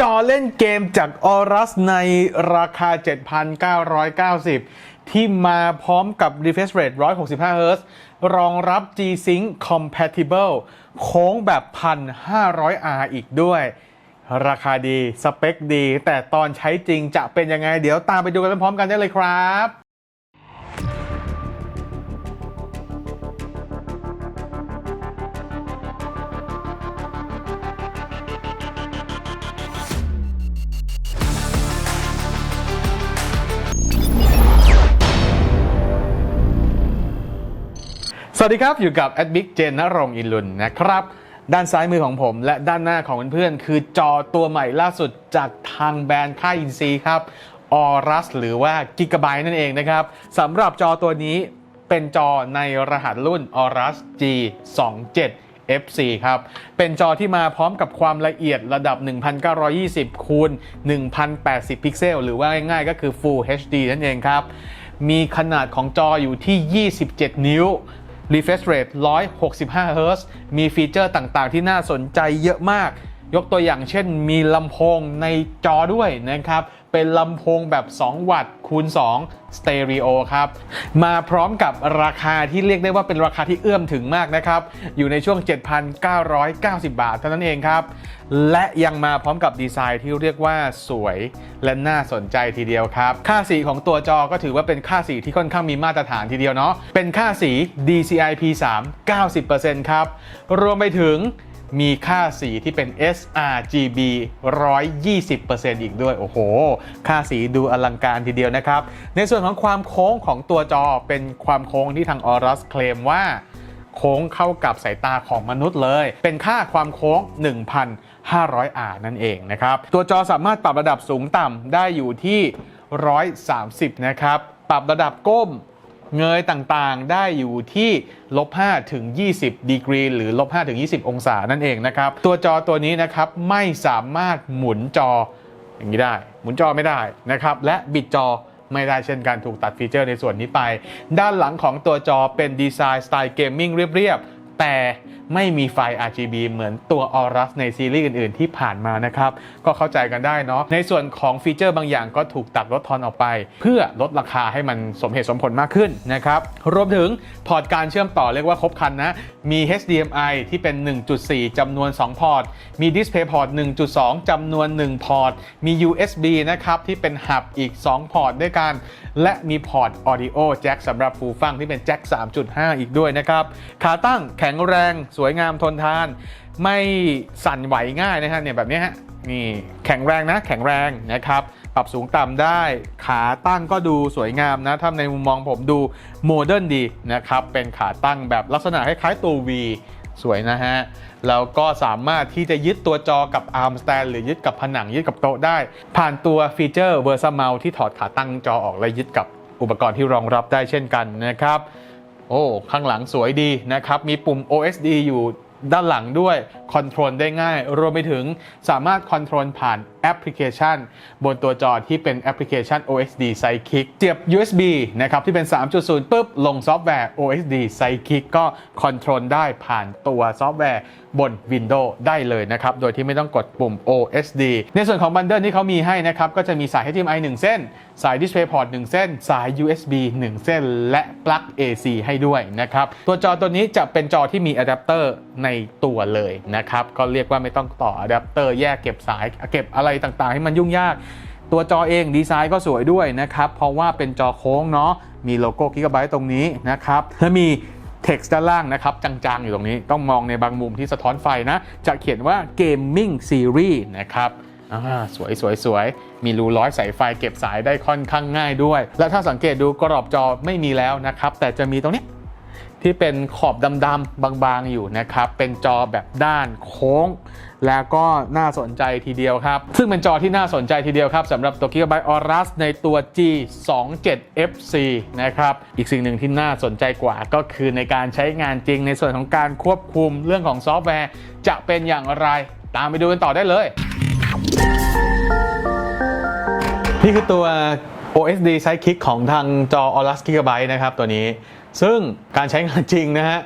จอเล่นเกมจากออรัสในราคา 7,990 ที่มาพร้อมกับ refresh rate 165 Hz รองรับ G-Sync compatible โค้งแบบ 1,500R อีกด้วย ราคาดี สเปคดี แต่ตอนใช้จริงจะเป็นยังไง เดี๋ยวตามไปดูกันพร้อมกันได้เลยครับ สวัสดีครับ อยู่กับแอดมิกเจนนรงอินลุนนะครับ ด้านซ้ายมือของผมและด้านหน้าของเพื่อนๆ คือจอตัวใหม่ล่าสุดจากทางแบรนด์ค่ายอินซีครับออรัสหรือว่า g i g a b y t e นั่นเองนะครับสำหรับจอตัวนี้เป็นจอในรหัสรุ่น Aorus G27 FC ครับ เป็นจอที่มาพร้อมกับความละเอียดระดับ 1920คูณ1080 พิกเซล หรือว่าง่ายๆ ก็คือ Full HD นั่นเองครับ มีขนาดของจออยู่ที่ 27 นิ้ว refresh rate 165 Hz มีฟีเจอร์ต่างๆ ที่น่าสนใจเยอะมาก ยกตัวอย่างเช่นมีลำโพงในจอด้วยนะครับ เป็นลำโพงแบบ 2 วัตต์คูณ 2 สเตอริโอครับ มาพร้อมกับราคาที่เรียกได้ว่าเป็นราคาที่เอื้อมถึงมากนะครับ อยู่ในช่วง 7,990 บาทเท่านั้นเองครับ และยังมาพร้อมกับดีไซน์ที่เรียกว่าสวยและน่าสนใจทีเดียวครับ ค่าสีของตัวจอก็ถือว่าเป็นค่าสีที่ค่อนข้างมีมาตรฐานทีเดียวเนาะเป็นค่าสี DCI P3 90%ครับรวมไปถึง มีค่าสีที่เป็น sRGB 120%อีกด้วย โอ้โห ค่าสีดูอลังการทีเดียวนะครับ ในส่วนของความโค้งของตัวจอเป็นความโค้งที่ทาง Aorus เคลมว่าโค้งเข้ากับสายตาของมนุษย์เลย เป็นค่าความโค้ง 1,500R นั่นเองนะครับ ตัวจอสามารถปรับระดับสูงต่ำได้อยู่ที่ 130 นะครับ ปรับระดับก้ม เงยต่างๆ ได้อยู่ที่ลบ5ถึง 20 ดีกรี หรือลบ5ถึง 20 องศานั่นเองนะครับ ตัวจอตัวนี้นะครับไม่สามารถหมุนจออย่างนี้ได้ หมุนจอไม่ได้นะครับ และบิดจอไม่ได้เช่นกันถูกตัดฟีเจอร์ในส่วนนี้ไป ด้านหลังของตัวจอเป็นดีไซน์สไตล์เกมมิ่งเรียบๆ แต่ ไม่มีไฟ RGB เหมือนตัว Aorus ในซีรีส์อื่น ๆ ที่ผ่านมานะครับ ก็เข้าใจกันได้เนาะในส่วนของฟีเจอร์บางอย่างก็ถูกตัดลดทอนออกไป เพื่อลดราคาให้มันสมเหตุสมผลมากขึ้นนะครับรวมถึงพอร์ตการเชื่อมต่อเรียกว่าครบครันนะ มี HDMI ที่เป็น 1.4จำนวน 2 พอร์ต มี DisplayPort 1.2จำนวน 1 พอร์ต มี USB นะครับ ที่เป็นหับอีก 2 พอร์ตด้วยกัน และมีพอร์ต Audio Jack สำหรับฟูฟังที่เป็นแจ็ค3.5 อีกด้วยนะครับ ขาตั้งแข็งแรงสวยงามทนทาน ไม่สั่นไหวง่ายนะฮะเนี่ยแบบนี้ฮะนี่แข็งแรงนะแข็งแรงนะครับปรับสูงต่ำได้ขาตั้งก็ดูสวยงามนะถ้าในมุมมองผมดูโมเดิร์นดีนะครับเป็นขาตั้งแบบลักษณะคล้ายๆตัว V สวยนะฮะ แล้วก็สามารถที่จะยึดตัวจอกับ arm stand หรือยึดกับผนังยึดกับโต๊ะได้ ผ่านตัวฟีเจอร์ Versa Mount ที่ถอดขาตั้งจอออกและยึดกับอุปกรณ์ที่รองรับได้เช่นกันนะครับ โอ้ ข้างหลังสวยดีนะครับ มีปุ่ม OSD อยู่ ด้านหลังด้วยคอนโทรลได้ง่าย รวมไปถึงสามารถคอนโทรลผ่านแอปพลิเคชัน บนตัวจอที่เป็นแอปพลิเคชัน OSD Sidekick เสียบ USB นะครับที่เป็น 3.0ปุ๊บ ลงซอฟต์แวร์ OSD Sidekick ก็คอนโทรลได้ผ่านตัวซอฟต์แวร์บน Windows ได้เลยนะครับ โดยที่ไม่ต้องกดปุ่ม OSD ในส่วนของบันเดิลที่เขามีให้นะครับ ก็จะมีสาย HDMI 1 เส้น สาย DisplayPort 1 เส้น สาย USB 1 เส้น และปลั๊ก AC ให้ด้วยนะครับ ตัวจอตัวนี้จะเป็นจอที่มีอะแดปเตอร์ในตัวเลยนะครับ ก็เรียกว่าไม่ต้องต่ออะแดปเตอร์แยกเก็บสาย เก็บอะไรต่างๆ ให้มันยุ่งยาก ตัวจอเองดีไซน์ก็สวยด้วยนะครับ เพราะว่าเป็นจอโค้งเนาะมีโลโก้ Gigabyte ตรงนี้นะครับและมี text ด้านล่างนะครับ จางๆ อยู่ตรงนี้ต้องมองในบางมุมที่สะท้อนไฟนะ จะเขียนว่า Gaming Series นะครับสวยสวยสวยมีรูร้อยสายไฟเก็บสายได้ค่อนข้างง่ายด้วย และถ้าสังเกตดูกรอบจอไม่มีแล้วนะครับ แต่จะมีตรงนี้ ที่เป็นขอบดำๆบางๆอยู่นะครับ เป็นจอแบบด้านโค้ง แล้วก็น่าสนใจทีเดียวครับ ซึ่งเป็นจอที่น่าสนใจทีเดียวครับสำหรับตัว Gigabyte Aorus ในตัว G27 FC นะครับ อีกสิ่งหนึ่งที่น่าสนใจกว่าก็คือในการใช้งานจริงในส่วนของการควบคุมเรื่องของซอฟต์แวร์ จะเป็นอย่างไรตามไปดูกันต่อได้เลย นี่คือตัว OSD Sidekick ของทางจอ Aorus Gigabyte นะครับตัวนี้ ซึ่งการใช้งานจริงนะฮะ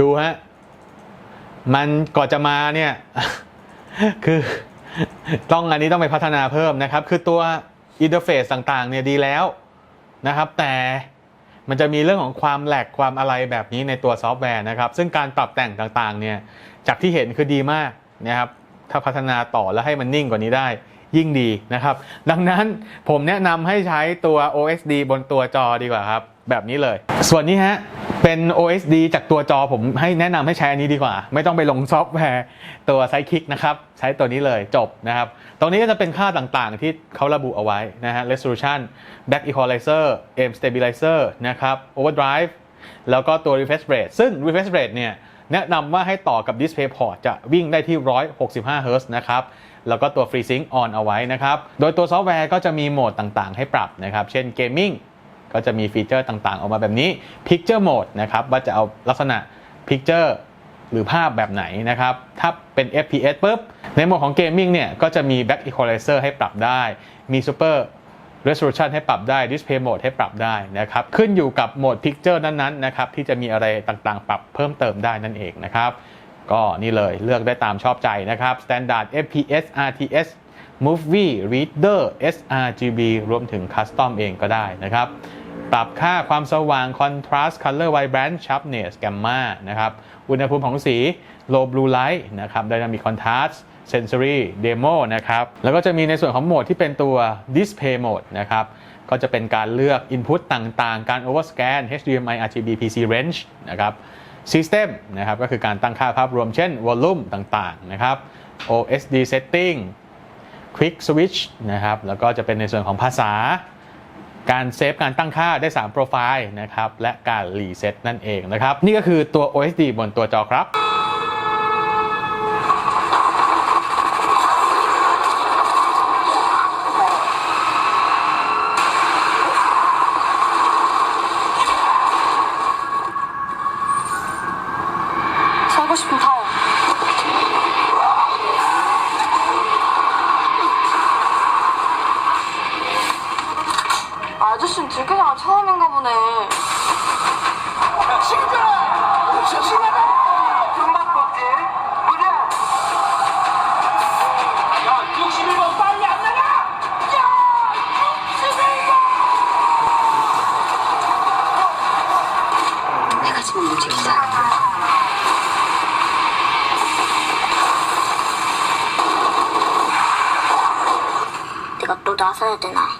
ดูฮะ มันก่อนจะมาเนี่ย คือ ต้องอันนี้ต้องไปพัฒนาเพิ่มนะครับ คือตัวอินเทอร์เฟซต่างๆเนี่ยดีแล้วนะครับ แต่มันจะมีเรื่องของความแหลกความอะไรแบบนี้ในตัวซอฟต์แวร์นะครับ ซึ่งการปรับแต่งต่างๆเนี่ย จากที่เห็นคือดีมากนะครับ ถ้าพัฒนาต่อแล้วให้มันนิ่งกว่านี้ได้ยิ่งดีนะครับ ดังนั้นผมแนะนำให้ใช้ตัว OSD บนตัวจอดีกว่าครับ แบบนี้เลย ส่วนนี้ฮะ เป็น OSD จากตัวจอผมให้แนะนำให้ใช้อันนี้ดีกว่า ไม่ต้องไปลงซอฟต์แวร์ตัวไซคิกนะครับ ใช้ตัวนี้เลยจบนะครับ ตรงนี้ก็จะเป็นค่าต่างๆ ที่เขาระบุเอาไว้นะฮะ resolution back equalizer aim stabilizer นะครับ overdrive แล้วก็ตัว refresh rate ซึ่ง refresh rate เนี่ยแนะนำว่าให้ต่อกับ DisplayPort จะวิ่งได้ที่ 165 Hz นะครับแล้วก็ตัว FreeSync on เอาไว้นะครับ โดยตัวซอฟต์แวร์ก็จะมีโหมดต่างๆ ให้ปรับนะครับ เช่น Gaming ก็จะมีฟีเจอร์ต่างๆ ออกมาแบบนี้ Picture Mode นะครับว่าจะเอาลักษณะ Picture หรือภาพแบบไหนนะครับ ถ้าเป็น FPS ปุ๊บ ในโหมดของ Gaming เนี่ย ก็จะมี Back Equalizer ให้ปรับได้ มี Super resolution ให้ปรับได้ display mode ให้ปรับได้นะครับ ขึ้นอยู่กับโหมด picture นั้นๆนะครับ ที่จะมีอะไรต่างๆ ปรับเพิ่มเติมได้นั่นเองนะครับ ก็นี่เลยเลือกได้ตามชอบใจนะครับ standard FPS RTS movie reader sRGB รวมถึง custom เองก็ได้นะครับ ปรับค่าความสว่าง contrast color vibrance sharpness gamma นะครับอุณหภูมิของสี low blue light นะครับ dynamic contrast sensory demo นะครับ แล้วก็จะมีในส่วนของโหมดที่เป็นตัว display mode นะครับ ก็จะเป็นการเลือก input ต่างๆ การ overscan HDMI RGB PC range นะครับ system นะครับ ก็คือการตั้งค่าภาพรวมเช่น volume ต่างๆ นะครับ OSD setting quick switch นะครับ แล้วก็จะเป็นในส่วนของภาษา การเซฟการตั้งค่าได้ 3 โปรไฟล์นะครับและการรีเซ็ตนั่นเองนะครับนี่ก็คือตัว OSD บนตัวจอครับ 처음인가 보네. 친구들아! 조심해라! 금방 뽑지? 무려! 야, 61번 빨리 안 나가! 야! 61번! 내가 지금. 내가 또 나서야 되나?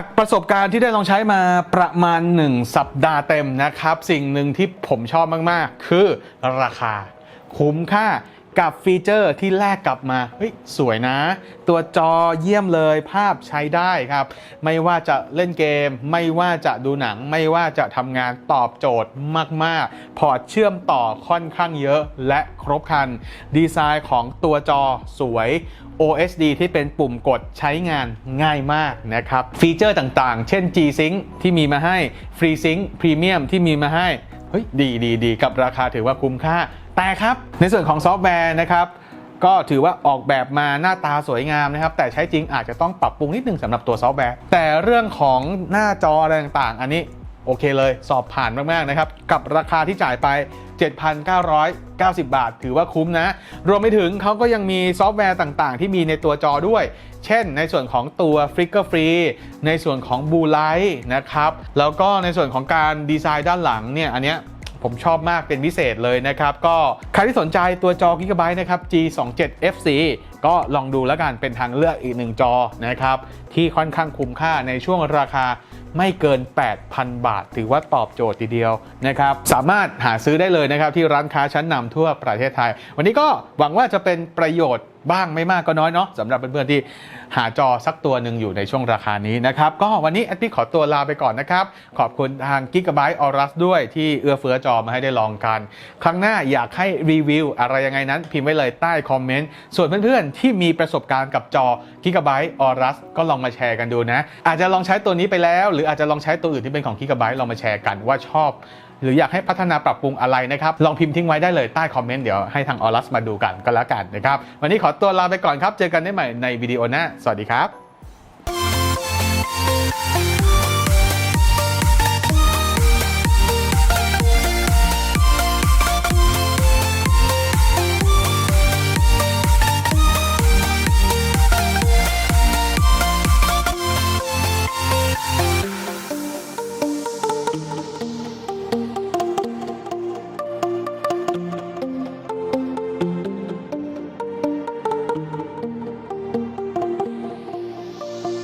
จากประสบการณ์ที่ได้ลองใช้มาประมาณ 1 สัปดาห์เต็มนะครับ สิ่งหนึ่งที่ผมชอบมาก ๆ คือราคาคุ้มค่า กับฟีเจอร์ที่แลกกลับมาเฮ้ยสวยนะ ตัวจอเยี่ยมเลยภาพใช้ได้ครับ ไม่ว่าจะเล่นเกม ไม่ว่าจะดูหนัง ไม่ว่าจะทำงานตอบโจทย์มาก ๆ พอร์ตเชื่อมต่อค่อนข้างเยอะและครบครัน ดีไซน์ของตัวจอสวย OSD ที่เป็นปุ่มกดใช้งานง่ายมากนะครับ ฟีเจอร์ต่างๆ เช่น G-Sync ที่มีมาให้ FreeSync Premium ที่มีมาให้ เฮ้ย ดีดีดีกับราคาถือว่าคุ้มค่า แต่ครับในส่วนของซอฟต์แวร์นะครับก็ถือว่าออกแบบมาหน้าตาสวยงามนะครับ แต่ใช้จริงอาจจะต้องปรับปรุงนิดนึงสำหรับตัวซอฟต์แวร์ แต่เรื่องของหน้าจออะไรต่างๆ อันนี้โอเคเลยสอบผ่านมาก ๆ นะครับ กับราคาที่จ่ายไป 7,990 บาท ถือว่าคุ้มนะ รวมไปถึงเขาก็ยังมีซอฟต์แวร์ต่างๆ ที่มีในตัวจอด้วย เช่น ในส่วนของตัว Flicker Free ในส่วนของ Blue Light นะครับแล้วก็ในส่วนของการดีไซน์ด้านหลังเนี่ยอันเนี้ย ผมชอบมากเป็นพิเศษเลยนะครับ ก็ใครที่สนใจตัวจอ Gigabyte นะครับ G27 FC ก็ลองดูแล้วกันเป็นทางเลือกอีกหนึ่งจอนะครับที่ค่อนข้างคุ้มค่าในช่วงราคาไม่เกิน 8,000 บาท ถือว่าตอบโจทย์ทีเดียวนะครับ สามารถหาซื้อได้เลยนะครับ ที่ร้านค้าชั้นนำทั่วประเทศไทย วันนี้ก็หวังว่าจะเป็นประโยชน์บ้างไม่มากก็น้อยเนาะสำหรับเพื่อนๆที่หาจอสักตัวหนึ่งอยู่ในช่วงราคานี้นะครับ ก็วันนี้แอดพี่ขอตัวลาไปก่อนนะครับ ขอบคุณทาง Gigabyte Aorus ด้วยที่เอื้อเฟื้อจอมาให้ได้ลองกัน ครั้งหน้าอยากให้รีวิวอะไรยังไงนั้น พิมพ์ไว้เลยใต้คอมเมนต์ส่วนเพื่อนๆที่มีประสบการณ์กับจอ Gigabyte Aorus ก็ลองมาแชร์กันดูนะ อาจจะลองใช้ตัวนี้ไปแล้ว หรืออาจจะลองใช้ตัวอื่นที่เป็นของ Gigabyte ลองมาแชร์กันว่าชอบ หรืออยากให้พัฒนาปรับปรุงอะไรนะครับ ลองพิมพ์ทิ้งไว้ได้เลยใต้คอมเมนต์เดี๋ยวให้ทางออรัสมาดูกันก็แล้วกันนะครับวันนี้ขอตัวลาไปก่อนครับเจอกันได้ใหม่ในวิดีโอหน้าสวัสดีครับ